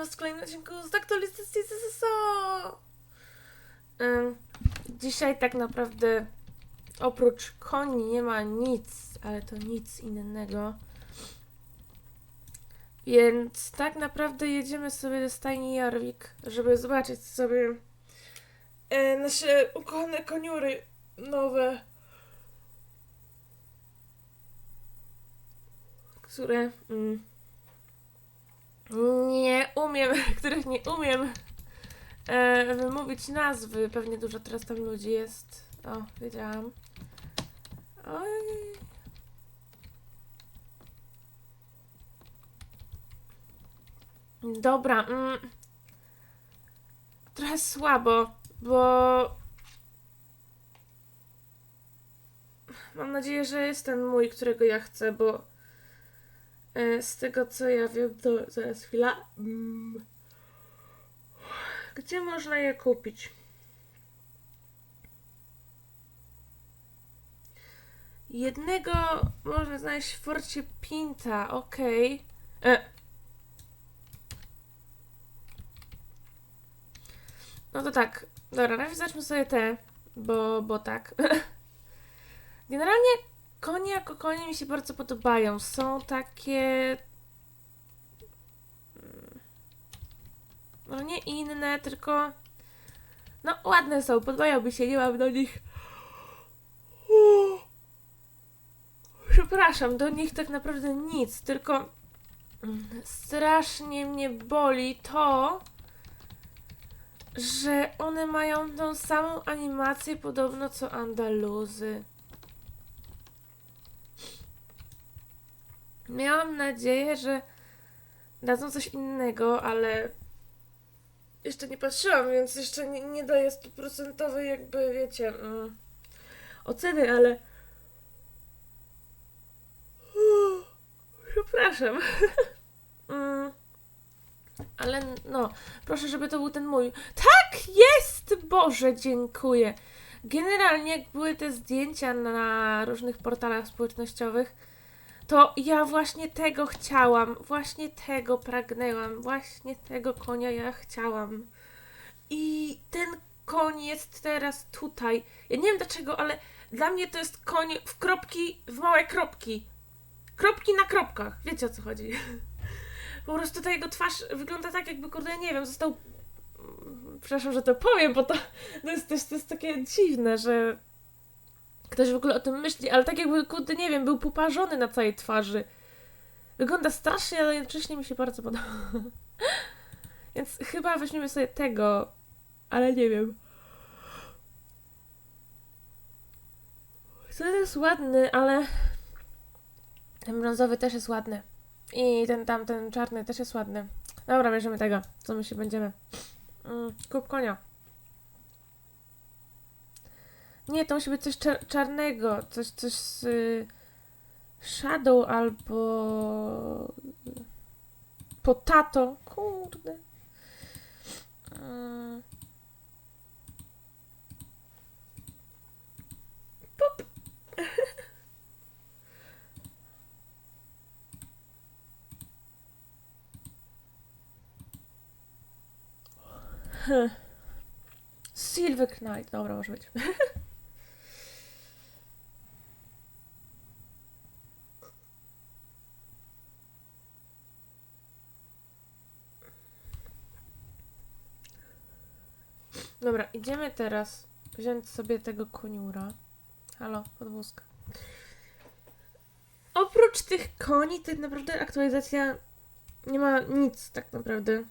was w kolejnym odcinku z aktualizacji CSSO! Dzisiaj tak naprawdę oprócz koni nie ma nic, ale to nic innego. Więc tak naprawdę jedziemy sobie do stajni Jarwik, żeby zobaczyć sobie e, nasze ukochane koniury nowe. Które mm, nie umiem, których nie umiem e, wymówić nazwy. Pewnie dużo teraz tam ludzi jest. O, wiedziałam. Oj. Dobra. Mm. Trochę słabo, bo mam nadzieję, że jest ten mój, którego ja chcę, bo z tego co ja wiem, to zaraz chwila. Mm. Gdzie można je kupić? Jednego można znaleźć w Forcie Pinta, okej. E. No to tak, dobra, najpierw zacznijmy sobie te, bo, bo tak. Generalnie konie jako konie mi się bardzo podobają. Są takie... mm, No nie inne, tylko... No ładne są, podobają mi się, nie mam do nich... Przepraszam, do nich tak naprawdę nic, tylko mm, strasznie mnie boli to, że one mają tą samą animację podobno co Andaluzy. Miałam nadzieję, że dadzą coś innego, ale jeszcze nie patrzyłam, więc jeszcze nie, nie daję stuprocentowej jakby, wiecie, mm, oceny, ale Przepraszam. Mm. Ale no, proszę, żeby to był ten mój. Tak jest! Boże, dziękuję. Generalnie, jak były te zdjęcia na różnych portalach społecznościowych, to ja właśnie tego chciałam. Właśnie tego pragnęłam. Właśnie tego konia ja chciałam. I ten koń jest teraz tutaj. Ja nie wiem dlaczego, ale dla mnie to jest koń w kropki, w małe kropki. Kropki na kropkach. Wiecie o co chodzi. Po prostu ta jego twarz wygląda tak, jakby, kurde, nie wiem, został. Przepraszam, że to powiem, bo to, to, jest, też to jest takie dziwne, że ktoś w ogóle o tym myśli, ale tak jakby, kurde, nie wiem, był poparzony na całej twarzy. Wygląda strasznie, ale jednocześnie mi się bardzo podoba. Więc chyba weźmiemy sobie tego, ale nie wiem. Ten jest ładny, ale ten brązowy też jest ładny. I ten tamten czarny też jest ładny. Dobra, bierzemy tego. Co my się będziemy? Mm, kup konia. Nie, to musi być coś czar- czarnego. Coś, coś z y, Shadow albo Potato. Kurde. Mm. Pup. Silver Knight. Dobra, może być. Dobra, idziemy teraz wziąć sobie tego koniura. Halo, podwózka. Oprócz tych koni, tak naprawdę aktualizacja nie ma nic tak naprawdę.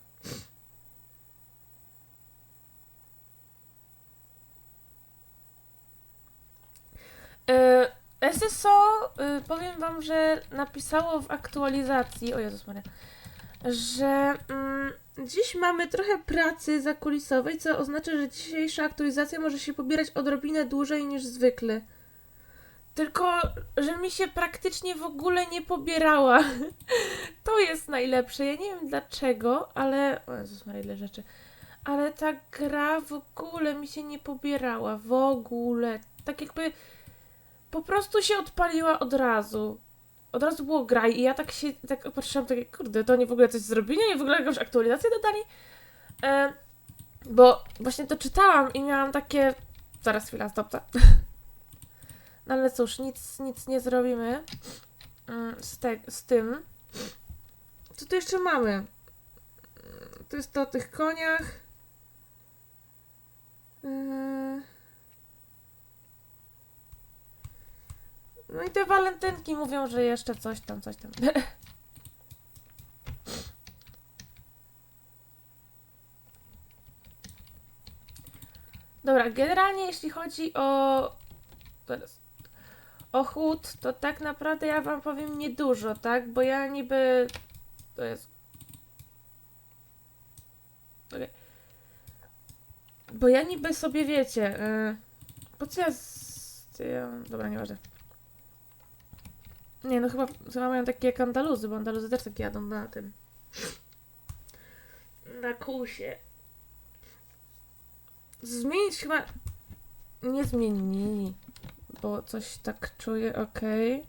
E, SSO, y, powiem wam, że napisało w aktualizacji, o Jezus Maria, że mm, dziś mamy trochę pracy zakulisowej, co oznacza, że dzisiejsza aktualizacja może się pobierać odrobinę dłużej niż zwykle. Tylko, że mi się praktycznie w ogóle nie pobierała. To jest najlepsze. Ja nie wiem dlaczego, ale. O Jezus Maria, ile rzeczy. Ale ta gra w ogóle mi się nie pobierała. W ogóle. Tak jakby po prostu się odpaliła od razu. Od razu było graj i ja tak się, tak patrzyłam, takie, kurde, to oni w ogóle coś zrobili, oni w ogóle jakąś aktualizację dodali, e, bo właśnie to czytałam i miałam takie, zaraz chwila, stop, to. No ale cóż, nic, nic nie zrobimy mm, z, te, z tym. Co tu jeszcze mamy? To jest to o tych koniach. Yy. No i te walentynki mówią, że jeszcze coś tam, coś tam. Dobra, generalnie jeśli chodzi o teraz, o chód, to tak naprawdę ja wam powiem niedużo, tak? Bo ja niby to jest Okej. Bo ja niby sobie wiecie, yy, po co ja, z... dobra, nieważne. Nie, no chyba, chyba mają takie jak Andaluzy, bo Andaluzy też takie jadą na tym. Na kusie. Zmienić chyba... Nie zmienili, bo coś tak czuję, okej.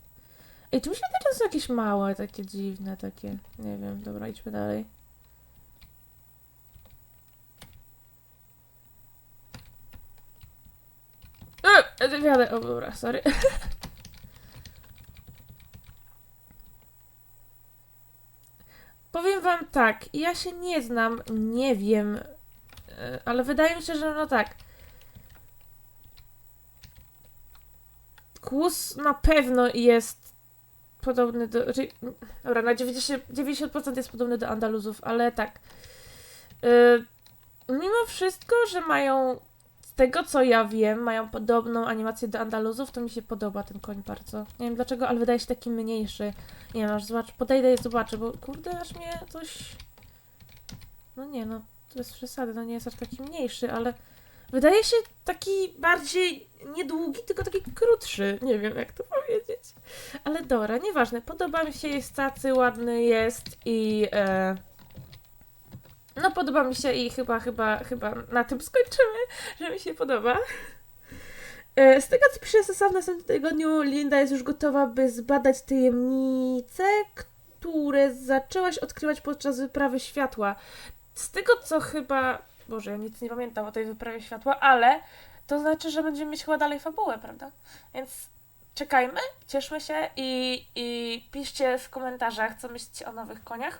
Ej, czy wydaje, że są jakieś małe, takie dziwne, takie, nie wiem, dobra, idźmy dalej. E, wiadę, o dobra, sorry. Powiem wam tak, ja się nie znam, nie wiem, e, ale wydaje mi się, że no tak. Kłus na pewno jest podobny do. Dobra, na 90%, 90% jest podobny do Andaluzów, ale tak. Y, mimo wszystko, że mają. Tego co ja wiem, mają podobną animację do Andaluzów, to mi się podoba ten koń bardzo. Nie wiem dlaczego, ale wydaje się taki mniejszy. Nie wiem, aż zobacz, podejdę i zobaczę, bo kurde, aż mnie coś. No nie, no to jest przesada, no nie jest aż taki mniejszy, ale wydaje się taki bardziej niedługi, tylko taki krótszy. Nie wiem, jak to powiedzieć. Ale dobra, nieważne. Podoba mi się, jest tacy ładny jest i. E... No, podoba mi się i chyba, chyba, chyba na tym skończymy, że mi się podoba. E, Z tego, co pisze Sasa w następnym tygodniu, Linda jest już gotowa, by zbadać tajemnice, które zaczęłaś odkrywać podczas wyprawy światła. Z tego, co chyba... Boże, ja nic nie pamiętam o tej wyprawie światła, ale to znaczy, że będziemy mieć chyba dalej fabułę, prawda? Więc czekajmy, cieszmy się i, i piszcie w komentarzach, co myślicie o nowych koniach.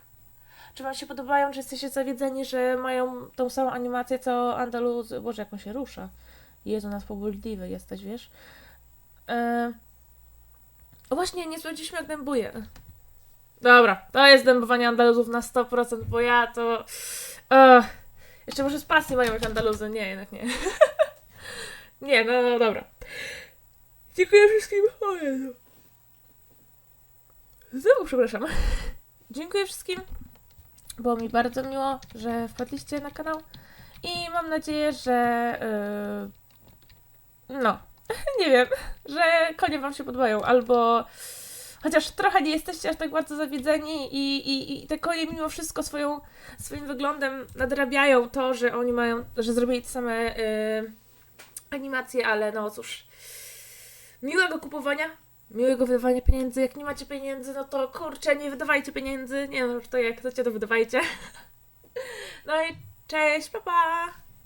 Czy wam się podobają, czy jesteście zawiedzeni, że mają tą samą animację co Andaluz... Boże, jak on się rusza. Jezu, nas pobudliwy jesteś, wiesz? E... O właśnie, nie sprawdziliśmy jak dębuje. Dobra, to jest dębowanie Andaluzów na 100%, bo ja to... E... Jeszcze może z pasji mają być Andaluzy. Nie, jednak nie. nie, no, no dobra. Dziękuję wszystkim. O Jezu. Znowu przepraszam. Dziękuję wszystkim. Było mi bardzo miło, że wpadliście na kanał. I mam nadzieję, że. Yy, no, nie wiem, że konie Wam się podobają, albo chociaż trochę nie jesteście aż tak bardzo zawiedzeni i, i, i te konie mimo wszystko swoją, swoim wyglądem nadrabiają to, że oni mają, że zrobili te same yy, animacje, ale no cóż, miłego kupowania, miłego wydawania pieniędzy. Jak nie macie pieniędzy, no to kurczę, nie wydawajcie pieniędzy. Nie no, to jak chcecie, to wydawajcie. No i cześć, pa pa!